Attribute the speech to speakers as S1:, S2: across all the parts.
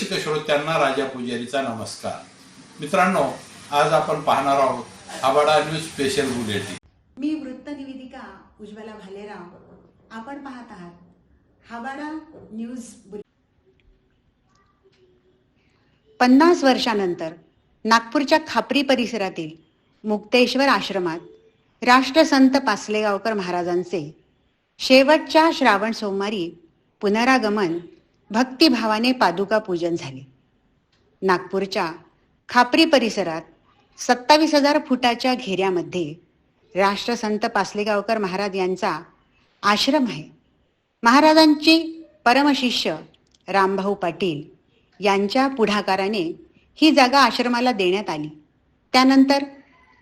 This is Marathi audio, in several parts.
S1: रसिक श्रोत्यांना राजा पुजारीचा नमस्कार. मित्रांनो आज आपण पाहणार आहोत आबाडा न्यूज स्पेशल बुलेटिन
S2: मी वृत्त निवेदिका उज्ज्वला भालेराव. आपण पाहत आहात हाबाडा न्यूज पन्नास वर्षानंतर नागपूरच्या खापरी परिसरातील मुक्तेश्वर आश्रमात राष्ट्रसंत पासलेगावकर महाराजांचे शेवटच्या श्रावण सोमवारी पुनरागमन भक्तिभावाने पादुका पूजन झाले. नागपूरच्या खापरी परिसरात सत्तावीस हजार फुटाच्या घेऱ्यामध्ये राष्ट्रसंत पासलेगावकर महाराज यांचा आश्रम आहे. महाराजांची परमशिष्य रामभाऊ पाटील यांच्या पुढाकाराने ही जागा आश्रमाला देण्यात आली. त्यानंतर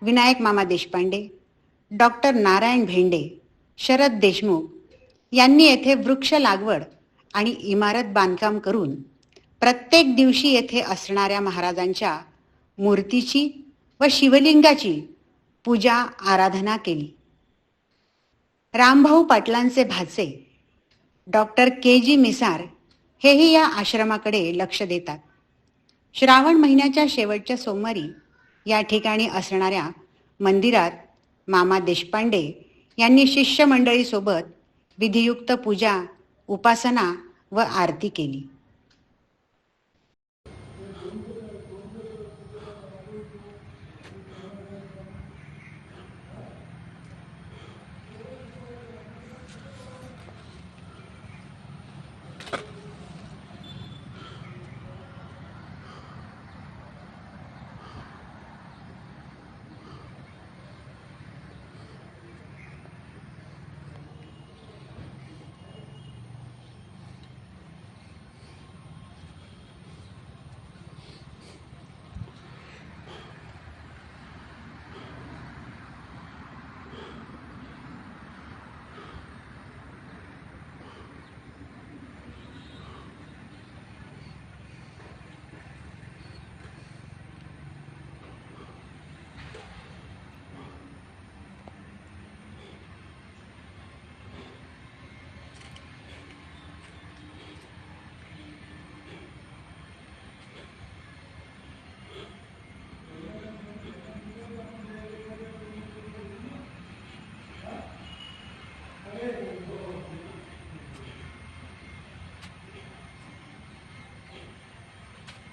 S2: विनायक मामा देशपांडे डॉक्टर नारायण भेंडे शरद देशमुख यांनी येथे वृक्ष लागवड आणि इमारत बांधकाम करून प्रत्येक दिवशी येथे असणाऱ्या महाराजांच्या मूर्तीची व शिवलिंगाची पूजा आराधना केली. रामभाऊ पाटलांचे भाचे डॉक्टर के जी मिसार हेही या आश्रमाकडे लक्ष देतात. श्रावण महिन्याच्या शेवटच्या सोमवारी या ठिकाणी असणाऱ्या मंदिरात मामा देशपांडे यांनी शिष्यमंडळीसोबत विधियुक्त पूजा उपासना व आरती केली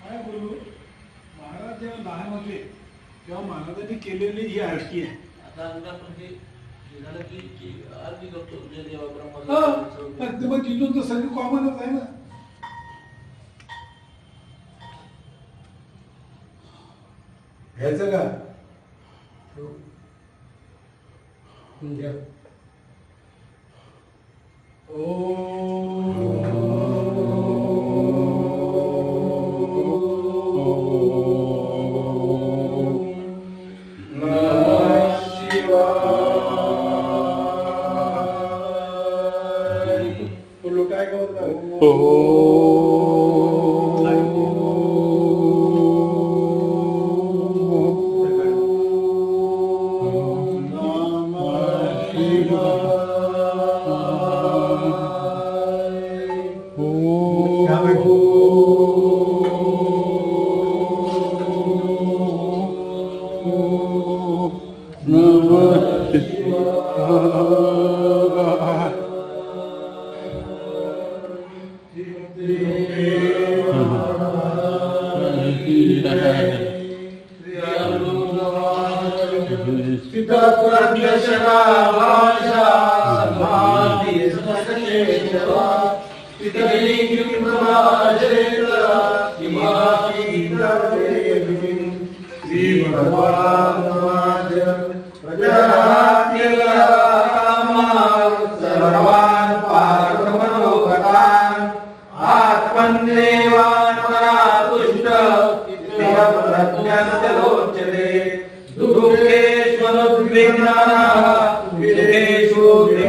S3: काय बोलू महाराज जेव्हा लहान होते तेव्हा महाराजांनी केलेली ही आरती आहे
S4: आता आमच्या म्हणजे हे झालं की की आरती करतो जय देवा
S3: हा,
S4: ब्रह्मा
S3: पण ते मग तिथून तर सगळी कॉमनच आहे ना. घ्यायचं का? घ्या. बोलू
S5: Amen.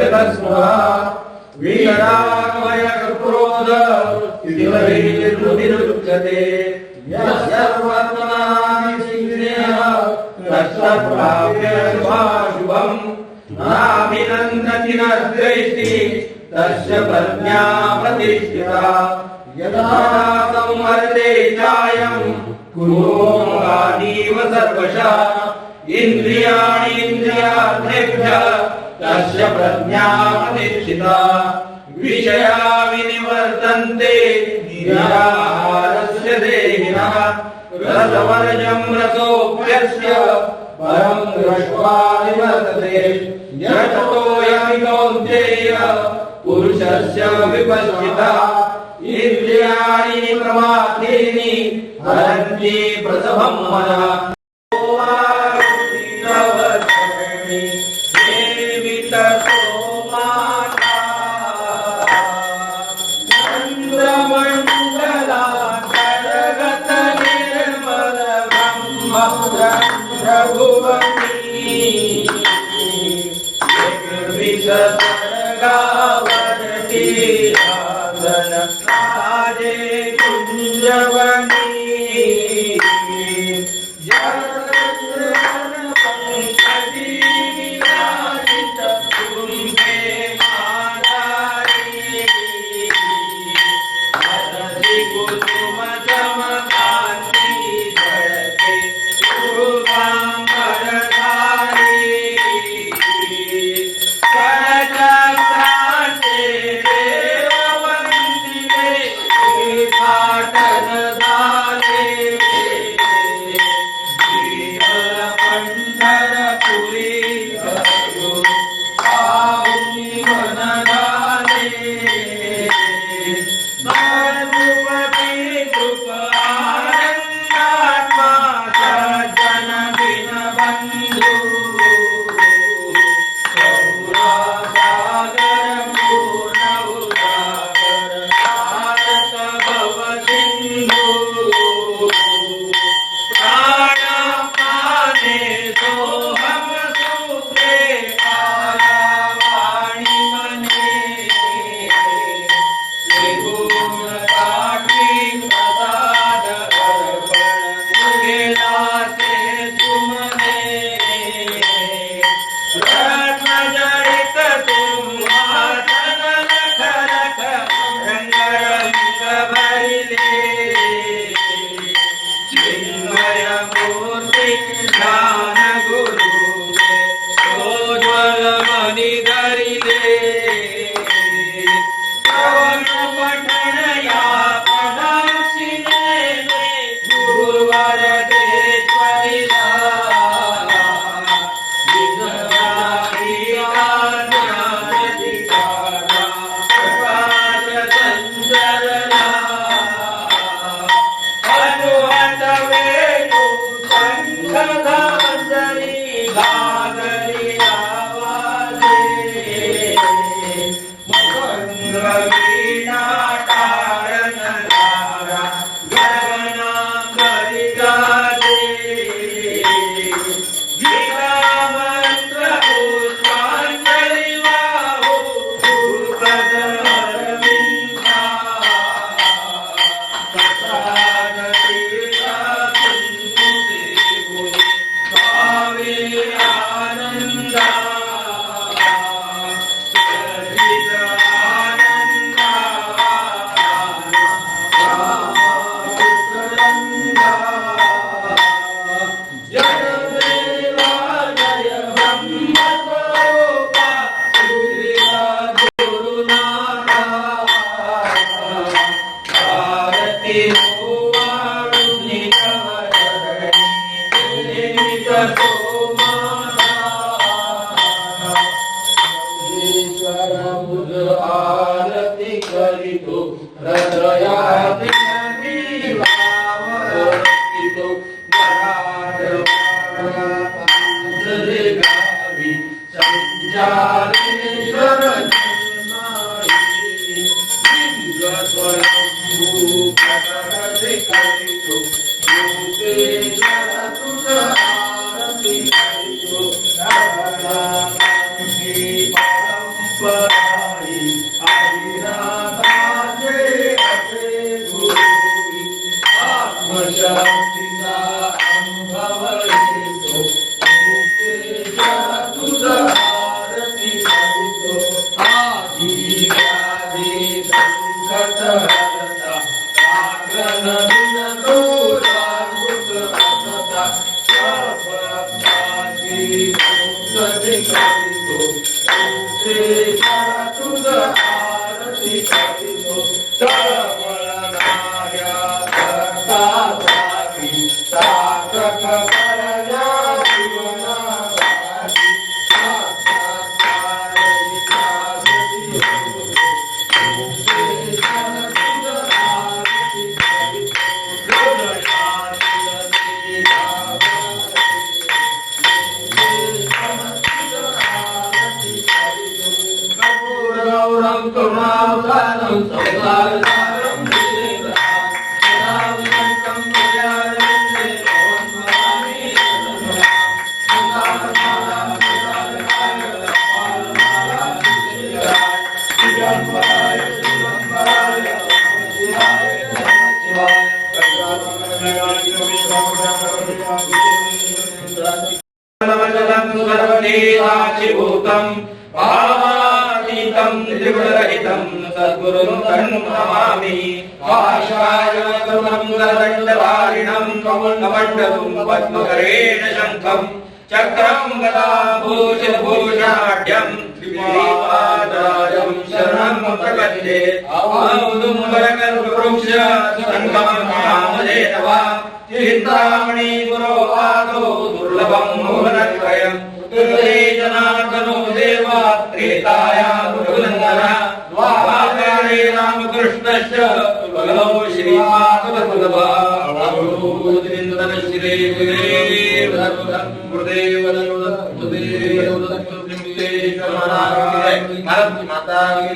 S5: विगतस्मः वीरामयक्रोध तस्य प्राप्य शुभाशुभम् नाभिनन्दति न द्वेष्टि तस्य प्रज्ञा प्रतिष्ठिता। यदा संवर्ते चायम् कुर्मोगानीव सर्वशः इन्द्रियाणीन्द्रियार्थेभ्यः तस्य प्रज्ञा विषया विनिवर्तन्ते। निराहारस्य देहिनः। रसवर्जम् रसोऽप्यस्य। परम् दृष्ट्वा निवर्तते। यततोऽयमि पुरुषस्य विपश्चिता। इन्द्रियाणि प्रमाथीनि। हरन्ति प्रसभं मनः। Hey! आरती কাটিত
S6: Burada सर्वदेवाचिभूतं भावातीतं त्रिगुणरहितं सद्गुरुं तन्नमामि भाषायतुलं करदण्डधारिणं कमण्डलुं पद्मकरेण शङ्खं चक्रं गदा भूषभूषाढ्यं श्रीपादराजं शरणं प्रपद्ये। औदुम्बरकल्पवृक्ष सङ्गं कामधेनवा चिन्तामणि गुरो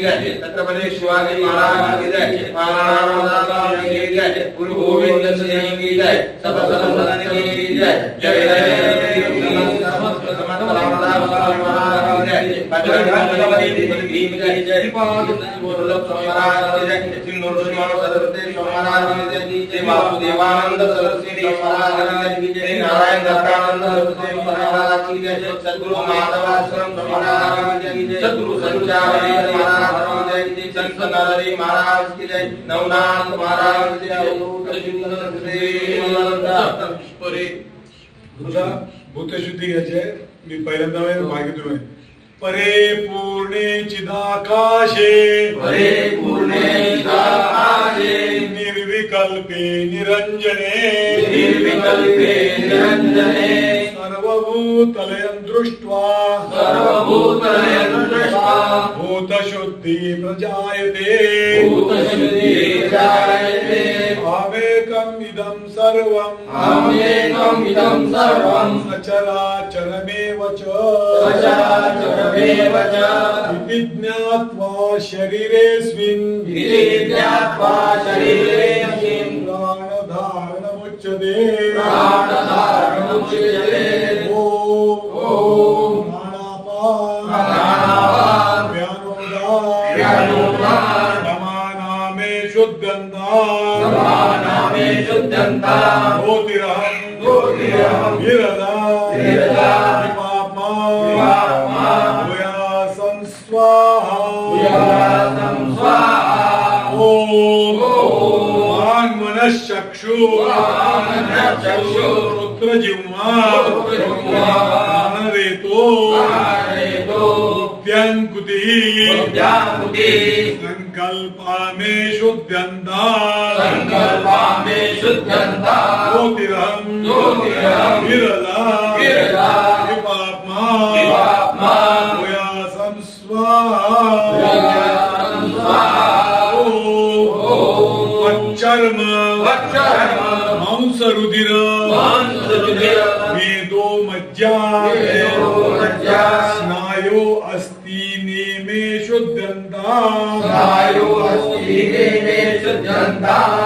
S6: जय छत्रपति शिवाजी महाराज की जय देवानंद सरस्वती नारायण दत्तानंद सरस्वती महाराज की जय सद्गुरु माधवाश्रम महाराज की जय सद्गुरु संचारी महाराज की जय संत महाराज की जय नवनाथ महाराज की जय
S3: भूतशुद्धी घ्यायची आहे मी पहिल्यांदा वेळेस भाग आहे. परे पूर्णे चिदाकाशे।
S5: परे पूर्णे चिदाकाशे।
S3: निर्विकल्पे निरंजने
S5: निर्विकल्पे निरञ्जने।
S3: सर्वभूतलयं दृष्ट्वा।
S5: सर्वभूतलयं दृष्ट्वा।
S3: भूतशुद्धि प्रजायते।
S5: भूतशुद्धिः जायते
S3: आवेकम् इदं सर्वम्
S5: अहमेकम् इदं सर्वं।
S3: सचराचरमेव च।
S5: सचराचरमेव च।
S3: इति ज्ञात्वा शरीरेऽस्मिन्।
S5: इति ज्ञात्वा शरीरेऽस्मिन्।
S3: प्राणधारणमुच्यते
S5: प्राणधारणमुच्यते
S3: ॐ प्राणापान
S5: प्राणापान
S3: व्यानोदान शुद्धन्ता ज्योतिरहं
S5: ज्योतिरहं
S3: विरदा
S5: विरदा
S3: विपाप्मा
S5: विपाप्मा
S3: भूयासं स्वाहा
S5: भूयासं स्वाहा
S3: वाङ्मनश्चक्षु पुत्रजिह्वा प्राणरेतो
S5: प्राणरेतो
S3: बुद्ध्यांकुतिः
S5: बुद्ध्यांकुति
S3: सङ्कल्पामे शुद्ध्यन्ता।
S5: सङ्कल्पामे शुद्धन्ता
S3: ज्योतिरहं। मेदो मज्जा
S5: मज्जा
S3: स्नायो अस्ति नेमे शुद्धन्ता
S5: स्नायो अस्ति नेमे शुद्धन्ता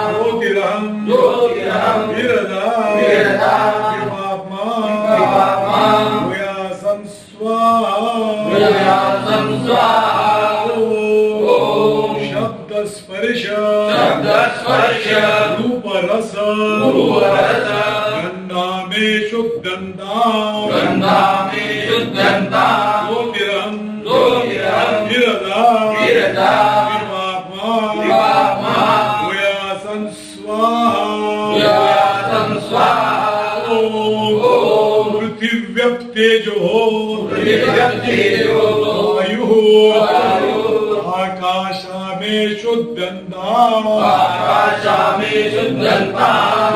S3: तेजो
S5: वायुः
S3: आकाशामे शुद्धन्ता।
S5: आकाशामे शुद्धन्ता।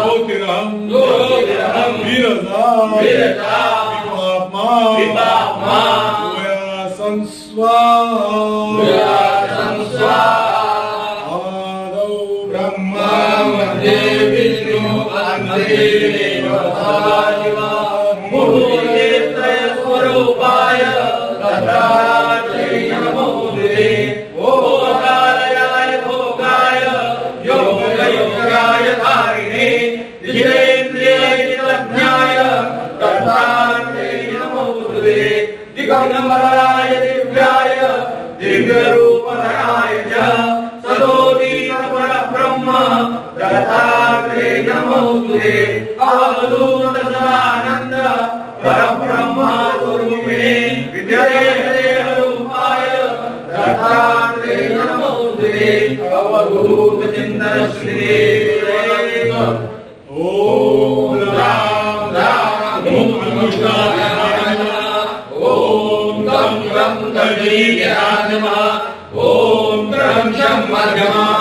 S3: ज्योतिरहं विरदा
S5: विरदा
S3: विपाप्मा
S5: विपाप्मा संस्वा। सर्वज्ञी नमः ॐ त्रं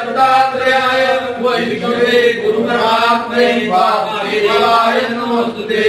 S5: शब्दात्रयाय वैष्णवे गुरुमहात्मे वासुदेवाय नमोस्तुते।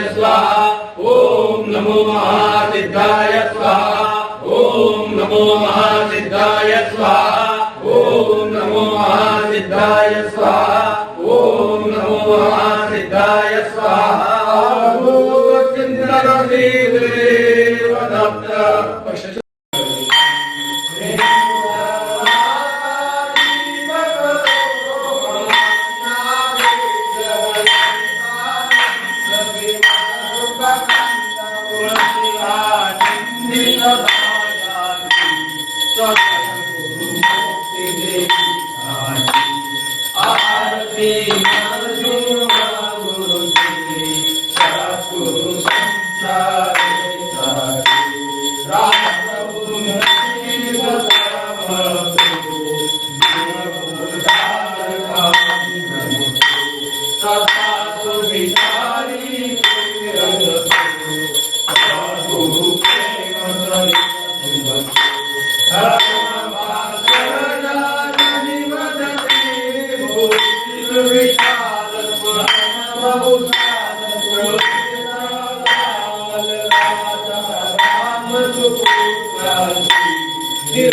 S5: स्वाहा। ॐ नमो महासिद्धाय स्वाहा। ॐ नमो महा Bir.